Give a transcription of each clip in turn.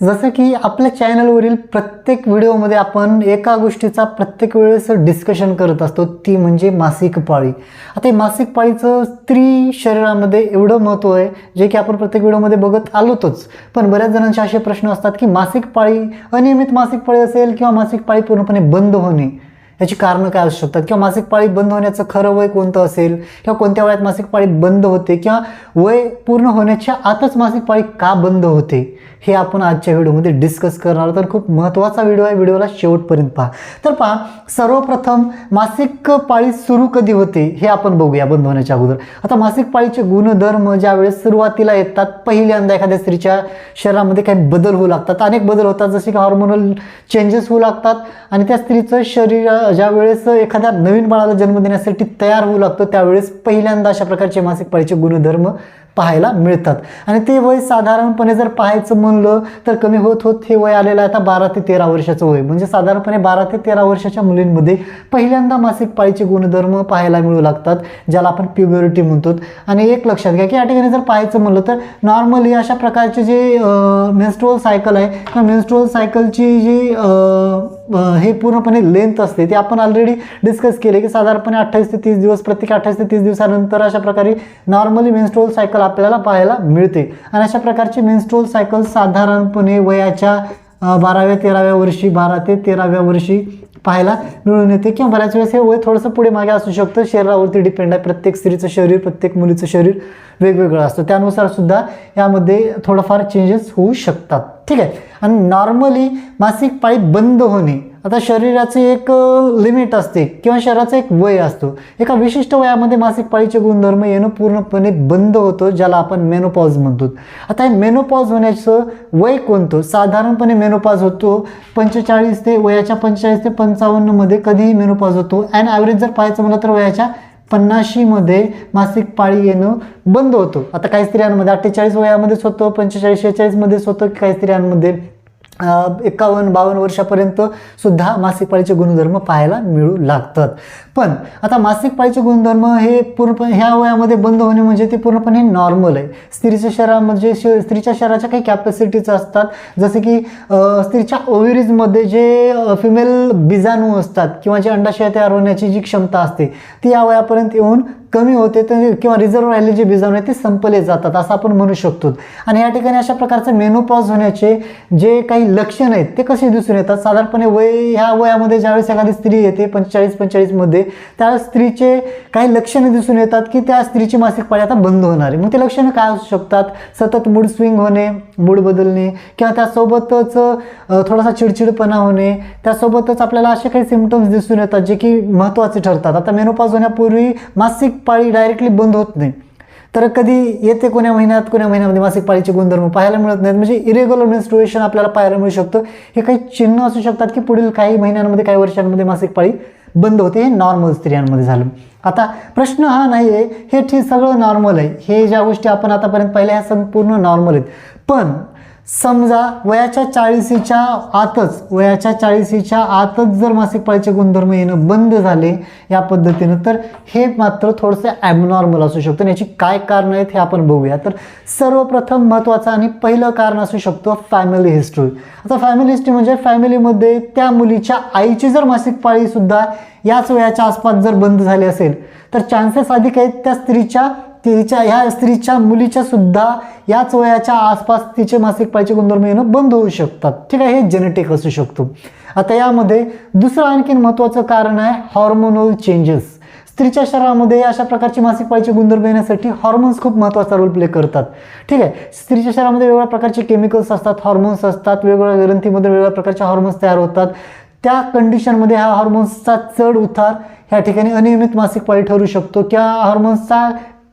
जसं की आपल्या चॅनलवरील प्रत्येक व्हिडिओमध्ये आपण एका गोष्टीचा प्रत्येक वेळेस डिस्कशन करत असतो ती म्हणजे मासिक पाळी. आता हे मासिक पाळीचं स्त्री शरीरामध्ये एवढं महत्त्व आहे जे की आपण प्रत्येक व्हिडिओमध्ये बघत आलोतच. पण बऱ्याच जणांचे असे प्रश्न असतात की मासिक पाळी अनियमित मासिक पाळी असेल किंवा मासिक पाळी पूर्णपणे बंद होणे याची कारणं काय असू शकतात? किंवा मासिक पाळी बंद होण्याचं खरं वय कोणतं असेल? किंवा कोणत्या वयात मासिक पाळी बंद होते? किंवा वय पूर्ण होण्याच्या आतच मासिक पाळी का बंद होते? हे आपण आजच्या व्हिडिओमध्ये डिस्कस करणार तर खूप महत्त्वाचा व्हिडिओ आहे. व्हिडिओला शेवटपर्यंत पहा. तर पहा सर्वप्रथम मासिक पाळी सुरू कधी होते हे आपण बघूया बंद होण्याच्या अगोदर. आता मासिक पाळीचे गुणधर्म ज्या वेळेस सुरुवातीला येतात पहिल्यांदा एखाद्या स्त्रीच्या शरीरामध्ये काही बदल होऊ लागतात. अनेक बदल होतात जसे की हॉर्मोनल चेंजेस होऊ लागतात आणि त्या स्त्रीचं शरीर ज्या वेळेस एखाद्या नवीन बाळाला जन्म देण्यासाठी तयार होऊ लागतो त्यावेळेस पहिल्यांदा अशा प्रकारचे मासिक पाळीचे गुणधर्म पाहायला मिळतात. आणि ते वय साधारणपणे जर पाहायचं म्हणलं तर कमी होत होत हे वय आलेलं आहे आता बारा ते तेरा वर्षाचं वय. म्हणजे साधारणपणे बारा ते तेरा वर्षाच्या मुलींमध्ये पहिल्यांदा मासिक पाळीचे गुणधर्म पाहायला मिळू लागतात ज्याला आपण प्युबरिटी म्हणतो. आणि एक लक्षात घ्या की या ठिकाणी जर पाहायचं म्हणलं तर नॉर्मली अशा प्रकारचे जे मेन्स्ट्रोल सायकल आहे किंवा मेन्स्ट्रोल सायकलची जी हे पूर्णपणे लेंथ असते. ते आपण ऑलरेडी डिस्कस केले की साधारणपणे अठ्ठावीस ते तीस दिवस प्रत्येक अठ्ठावीस ते तीस दिवसानंतर अशा प्रकारे नॉर्मली मेन्स्ट्रोल सायकल आपल्याला पाहायला मिळते. आणि अशा प्रकारची मेन्स्ट्रोल सायकल साधारणपणे वयाच्या बाराव्या तेराव्या वर्षी बारा ते तेराव्या वर्षी पाहायला मिळून येते किंवा बऱ्याच वेळेस हे वय थोडंसं पुढे मागे असू शकतं. शरीरावरती डिपेंड आहे. प्रत्येक स्त्रीचं शरीर प्रत्येक मुलीचं शरीर वेगवेगळं असतं. त्यानुसार सुद्धा यामध्ये थोडंफार चेंजेस होऊ शकतात. ठीक आहे. आणि नॉर्मली मासिक पाळी बंद होणे. आता शरीराचे एक लिमिट असते किंवा शरीराचं एक वय असतो. एका विशिष्ट वयामध्ये मासिक पाळीचे गुणधर्म येणं पूर्णपणे बंद होतो ज्याला आपण मेनोपॉज म्हणतो. आता हे मेनोपॉज होण्याचं वय कोणतं? साधारणपणे मेनोपॉज होतो पंचेचाळीस ते वयाच्या पंचेचाळीस ते पंचावन्नमध्ये कधीही मेनोपॉज होतो. अँड ॲव्हरेज जर पाहायचं म्हणलं तर वयाच्या पन्नाशीमध्ये मासिक पाळी येणं बंद होतं. आता काही स्त्रियांमध्ये अठ्ठेचाळीस वयामध्येच होतं पंचेचाळीस शेहेचाळीसमध्येच होतं काही स्त्रियांमध्ये एक्कावन्न एकावन्न बावन्न वर्षापर्यंत सुद्धा मासिक पाळीचे गुणधर्म पाहायला मिळू लागतात. पण आता मासिक पाळीचे गुणधर्म हे पूर्णपणे ह्या वयामध्ये बंद होणे म्हणजे ते पूर्णपणे नॉर्मल आहे. स्त्रीच्या शरीरामध्ये म्हणजे श स्त्रीच्या शरीराच्या काही कॅपॅसिटीज असतात. जसे की स्त्रीच्या ओव्हरीजमध्ये जे फिमेल बीजाणू असतात किंवा जे अंडाशय तयार होण्याची जी क्षमता असते ती या वयापर्यंत येऊन कमी होते तर किंवा रिझर्व्ह राहिलेले जे बीजाणू आहेत ते संपले जातात असं आपण म्हणू शकतो. आणि या ठिकाणी अशा प्रकारचे मेनोपॉज होण्याचे जे काही लक्षण आहेत ते कसे दिसून येतात? साधारणपणे वय ह्या वयामध्ये ज्यावेळेस एखादी स्त्री येते पंचेचाळीस पंचेचाळीसमध्ये त्यावेळेस स्त्रीचे काही लक्षणं दिसून येतात की त्या स्त्रीची मासिक पाळी आता बंद होणार आहे. मग ते लक्षणं काय असू शकतात? सतत मूड स्विंग होणे मूड बदलणे किंवा त्यासोबतच थोडासा चिडचिडपणा होणे त्यासोबतच आपल्याला असे काही सिमटम्स दिसून येतात जे की महत्त्वाचे ठरतात. आता मेनोपॉज होण्यापूर्वी मासिक पाळी डायरेक्टली बंद होत नाही. तर कधी येते कोण्या महिन्यात कोण्या महिन्यामध्ये मासिक पाळीचे गुणधर्म पाहायला मिळत नाहीत. म्हणजे इरेग्युलर मेन्स्ट्रुएशन आपल्याला पाहायला मिळू शकतं. हे काही चिन्ह असू शकतात की पुढील काही महिन्यांमध्ये काही वर्षांमध्ये मासिक पाळी बंद होते. हे नॉर्मल स्त्रियांमध्ये झालं. आता प्रश्न हा नाही आहे. हे ठीक सगळं नॉर्मल आहे. हे ज्या गोष्टी आपण आतापर्यंत पाहिल्या ह्या संपूर्ण नॉर्मल आहेत. पण समजा वयाच्या चाळीसीच्या आतच वयाच्या चाळीसीच्या आतच जर मासिक पाळीचे गुणधर्म येणं बंद झाले या पद्धतीनं तर हे मात्र थोडंसं ॲबनॉर्मल असू शकतं. आणि याची काय कारणं आहेत हे आपण बघूया. तर सर्वप्रथम महत्त्वाचं आणि पहिलं कारण असू शकतो फॅमिली हिस्ट्री आता फॅमिली हिस्ट्री म्हणजे फॅमिलीमध्ये त्या मुलीच्या आईची जर मासिक पाळीसुद्धा याच वयाच्या आसपास जर बंद झाली असेल तर चान्सेस अधिक आहेत त्या स्त्रीच्या तिच्या ह्या स्त्रीच्या मुलीच्या सुद्धा याच वयाच्या आसपास तिचे मासिक पाळीचे गुणधर्म येणं बंद होऊ शकतात. ठीक आहे हे जेनेटिक असू शकतो. आता यामध्ये दुसरं आणखीन महत्त्वाचं कारण आहे हॉर्मोनल चेंजेस स्त्रीच्या शरीरामध्ये अशा प्रकारची मासिक पाळीचे गुणधर्म येण्यासाठी हॉर्मोन्स खूप महत्त्वाचा रोल प्ले करतात. ठीक आहे स्त्रीच्या शरीरामध्ये वेगवेगळ्या प्रकारचे केमिकल्स असतात हॉर्मोन्स असतात वेगवेगळ्या ग्रंथीमध्ये वेगवेगळ्या प्रकारचे हॉर्मोन्स तयार होतात. त्या कंडिशनमध्ये ह्या हॉर्मोन्सचा चढ उतार ह्या ठिकाणी अनियमित मासिक पाळी ठरू शकतो. किंवा हॉर्मोन्सचा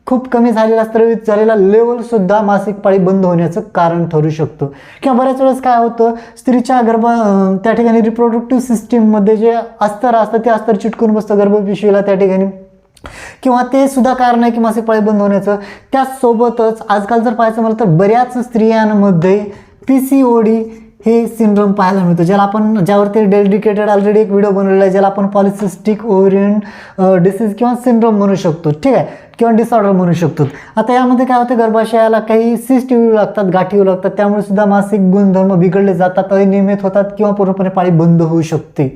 खूप कमी झालेला स्त्रवित झालेला लेवलसुद्धा मासिक पाळी बंद होण्याचं कारण ठरू शकतो. किंवा बऱ्याच वेळेस काय होतं स्त्रीच्या गर्भ त्या ठिकाणी रिप्रोडक्टिव्ह सिस्टीममध्ये जे अस्तर असतं ते अस्तर चिटकून बसतं गर्भपिशवीला त्या ठिकाणी. किंवा ते सुद्धा कारण आहे की मासिक पाळी बंद होण्याचं. त्याचसोबतच आजकाल जर पाहायचं म्हणलं तर बऱ्याच स्त्रियांमध्ये पी सी ओ डी हे सिंड्रोम पाहायला मिळतो. ज्याला आपण ज्यावरती डेडिकेटेड ऑलरेडी एक व्हिडिओ बनवलेला आहे ज्याला आपण पॉलिसिस्टिक ओरियन डिसीज किंवा सिंड्रोम म्हणू शकतो. ठीक आहे? किंवा डिसऑर्डर म्हणू शकतो. आता यामध्ये काय होतं? गर्भाशयाला काही सिस्ट येऊ लागतात गाठी येऊ लागतात. त्यामुळे सुद्धा मासिक गुणधर्म बिघडले जातात अनियमित होतात किंवा पूर्णपणे पाळी बंद होऊ शकते.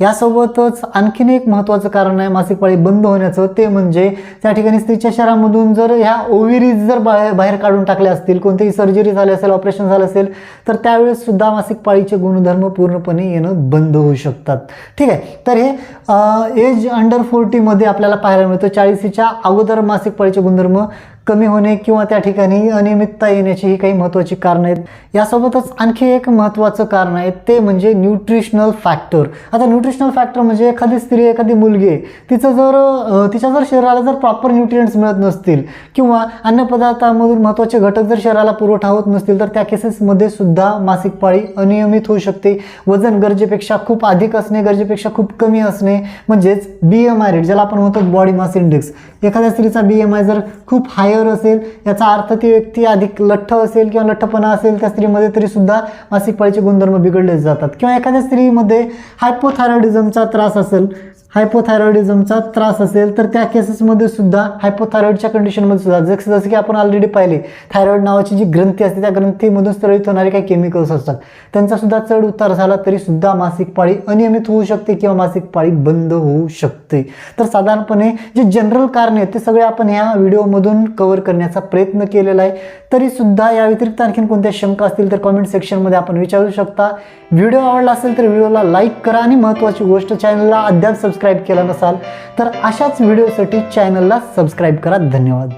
यासोबतच आणखीन एक महत्त्वाचं कारण आहे मासिक पाळी बंद होण्याचं ते म्हणजे त्या ठिकाणी स्त्रीच्या शहरामधून जर ह्या ओव्हिरीज जर बाहेर बाहेर काढून टाकल्या असतील कोणतीही सर्जरी झाली असेल ऑपरेशन झालं असेल तर त्यावेळेस सुद्धा मासिक पाळीचे गुणधर्म पूर्णपणे येणं बंद होऊ शकतात. ठीक आहे तर हे एज अंडर फोर्टीमध्ये आपल्याला पाहायला मिळतं. चाळीसीच्या अगोदर मासिक पाळीचे गुणधर्म कमी होणे किंवा त्या ठिकाणी अनियमितता येण्याची ही काही महत्त्वाची कारणं आहेत. यासोबतच आणखी एक महत्त्वाचं कारण आहे ते म्हणजे न्यूट्रिशनल फॅक्टर आता न्यूट्रिशनल फॅक्टर म्हणजे एखादी स्त्री एखादी मुलगी आहे तिचं जर तिच्या जर शरीराला जर प्रॉपर न्यूट्रियंट्स मिळत नसतील किंवा अन्नपदार्थामधून महत्त्वाचे घटक जर शरीराला पुरवठा होत नसतील तर त्या केसेसमध्ये सुद्धा मासिक पाळी अनियमित होऊ शकते. वजन गरजेपेक्षा खूप अधिक असणे गरजेपेक्षा खूप कमी असणे म्हणजेच बी एम आय रेट ज्याला आपण म्हणतो बॉडी मास इंडेक्स एखाद्या स्त्रीचा बी एम आय जर खूप बाहेर असेल याचा अर्थ ती व्यक्ती अधिक लठ्ठ असेल किंवा लठ्ठपणा असेल त्या स्त्रीमध्ये तरी सुद्धा मासिक पाळीचे गुणधर्म बिघडले जातात. किंवा एखाद्या स्त्रीमध्ये हायपोथायरॉइडिझमचा त्रास असेल हायपोथायरॉइडिझमचा त्रास असेल तर त्या केसेसमध्ये सुद्धा हायपोथायरॉइडच्या कंडिशनमध्ये सुद्धा जसं जसं की आपण ऑलरेडी पाहिले थायरॉइड नावाची जी ग्रंथी असते त्या ग्रंथीमधून स्त्रळीत होणारे काही केमिकल्स असतात. त्यांचा सुद्धा चढ उतार झाला तरी सुद्धा मासिक पाळी अनियमित होऊ शकते किंवा मासिक पाळी बंद होऊ शकते. तर साधारणपणे जे जनरल कारणे आहेत ते सगळे आपण ह्या व्हिडिओमधून कव्हर करण्याचा प्रयत्न केलेला आहे. तरी सुद्धा या व्यतिरिक्त आणखीन कोणत्या शंका असतील तर कॉमेंट सेक्शनमध्ये आपण विचारू शकता. व्हिडिओ आवडला असेल तर व्हिडिओला लाईक करा आणि महत्त्वाची गोष्ट चॅनलला अद्याप सबस्क्राईब केला नसाल तर अशाच व्हिडिओसाठी चॅनलला सबस्क्राईब करा. धन्यवाद.